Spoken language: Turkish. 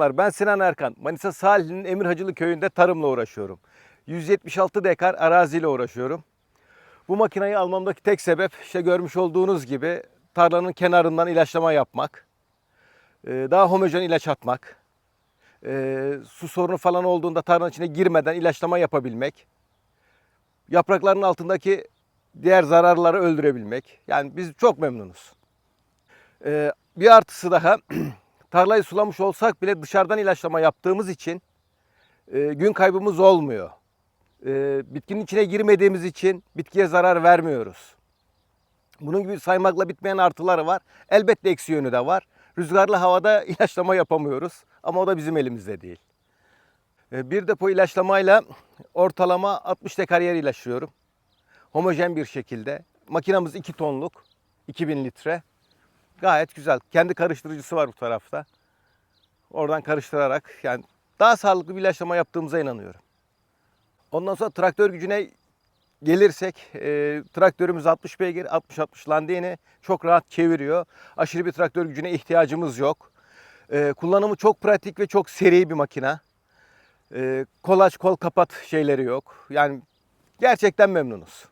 Ben Sinan Erkan. Manisa Salihli'nin Emirhacılı köyünde tarımla uğraşıyorum. 176 dekar araziyle uğraşıyorum. Bu makinayı almamdaki tek sebep işte görmüş olduğunuz gibi tarlanın kenarından ilaçlama yapmak. Ee, Daha homojen ilaç atmak. Ee, Su sorunu falan olduğunda tarlanın içine girmeden ilaçlama yapabilmek. Yaprakların altındaki diğer zararları öldürebilmek. Yani biz çok memnunuz. Ee, Bir artısı daha tarlayı sulamış olsak bile dışarıdan ilaçlama yaptığımız için e, gün kaybımız olmuyor. E, bitkinin içine girmediğimiz için bitkiye zarar vermiyoruz. Bunun gibi saymakla bitmeyen artıları var. Elbette eksi yönü de var. Rüzgarlı havada ilaçlama yapamıyoruz ama o da bizim elimizde değil. E, bir depo ilaçlamayla ortalama 60 dekar yer ilaçlıyorum. Homojen bir şekilde. Makinamız 2 tonluk, 2000 litre. Gayet güzel. Kendi karıştırıcısı var bu tarafta. Oradan karıştırarak yani daha sağlıklı bir ilaçlama yaptığımıza inanıyorum. Ondan sonra traktör gücüne gelirsek e, traktörümüz 60 beygir 60-60 landini çok rahat çeviriyor. Aşırı bir traktör gücüne ihtiyacımız yok. E, kullanımı çok pratik ve çok seri bir makina. E, kol aç kol kapat şeyleri yok. Yani gerçekten memnunuz.